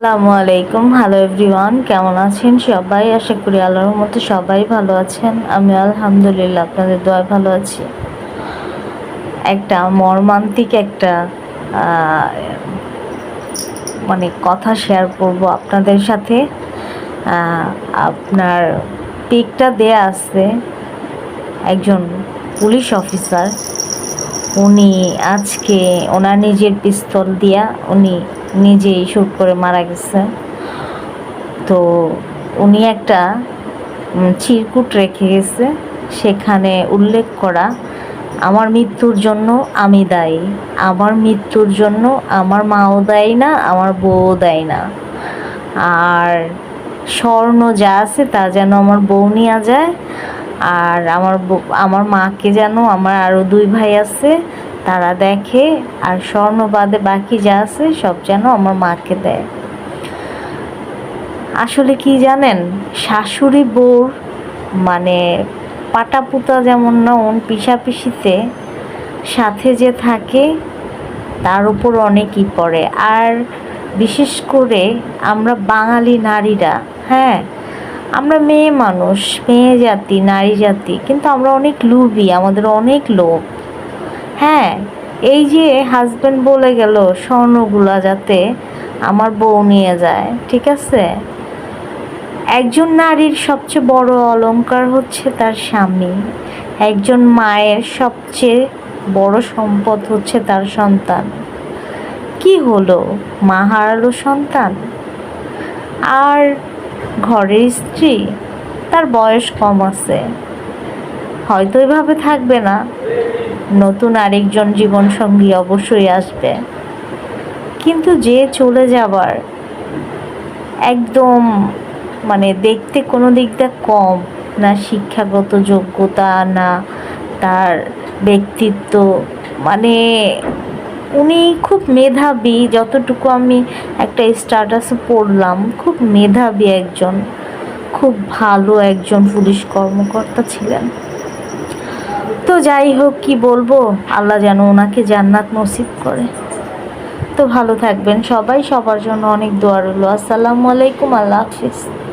আসসালামু আলাইকুম। Hello everyone কেমন আছেন সবাই? আশা করি আল্লাহর মতো সবাই ভালো আছেন। আমি আলহামদুলিল্লাহ আপনাদের দোয়ায় ভালো আছি। একটা মর্মান্তিক একটা মানে কথা শেয়ার করব আপনাদের সাথে। আপনার পিকটা দেয়া আছে একজন পুলিশ অফিসার উনি আজকে ওনার নিজের পিস্তল দিয়া উনি নিজেই শ্যুট করে মারা গেছে। তো উনি একটা চিরকুট রেখে গেছে। সেখানে উল্লেখ করা, আমার মৃত্যুর জন্য আমি দায়ী। আমার মৃত্যুর জন্য আমার মাও দায়ী না, আমার বউও দায়ী না। আর স্বর্ণ যা আছে তা যেন আমার বউ নিয়ে যায় আর আমার আমার মাকে যেন আমার আরও দুই ভাই আছে, তারা দেখে, আর স্বর্ণ বাদে বাকি যা আছে সব যেন আমার মাকে দেয়। আসলে কি জানেন, শাশুড়ি বউর মানে পাটাপুতা যেমন না, ওন পিসাপিসিতে সাথে যে থাকে, তার উপর অনেকই পড়ে। আর বিশেষ করে আমরা বাঙালি নারীরা হ্যাঁ আমরা মেয়ে মানুষ, মেয়ে জাতি, নারী জাতি, কিন্তু আমরা অনেক লুবি আমাদের অনেক লোভ। হ্যাঁ এই যে হাজব্যান্ড বলে গেল স্বর্ণগুলা যাতে আমার বউ নিয়ে যায়, ঠিক আছে? একজন নারীর সবচেয়ে বড় অলংকার হচ্ছে তার স্বামী। একজন মায়ের সবচেয়ে বড় সম্পদ হচ্ছে তার সন্তান। কি হলো? মা হারালো সন্তান? আর ঘরের স্ত্রী, তার বয়স কম আছে। হয়তো এভাবে থাকবে না। নতুন আরেকজন জীবনসঙ্গী অবশ্যই আসবে। কিন্তু যে চলে যাবার একদম মানে দেখতে কোনো দিকটা কম, না শিক্ষাগত যোগ্যতা, না তার ব্যক্তিত্ব মানে উনি খুব মেধাবী, যতটুকু আমি একটা স্ট্যাটাসে পড়লাম, খুব মেধাবী একজন, খুব ভালো একজন পুলিশ কর্মকর্তা ছিলেন। তো যাই হোক, কি বলব? আল্লাহ যেন ওনাকে জান্নাত নসিব করে। তো ভালো থাকবেন সবাই, সবার জন্য অনেক দোয়া আসসালামু আলাইকুম, আল্লাহ হাফিজ।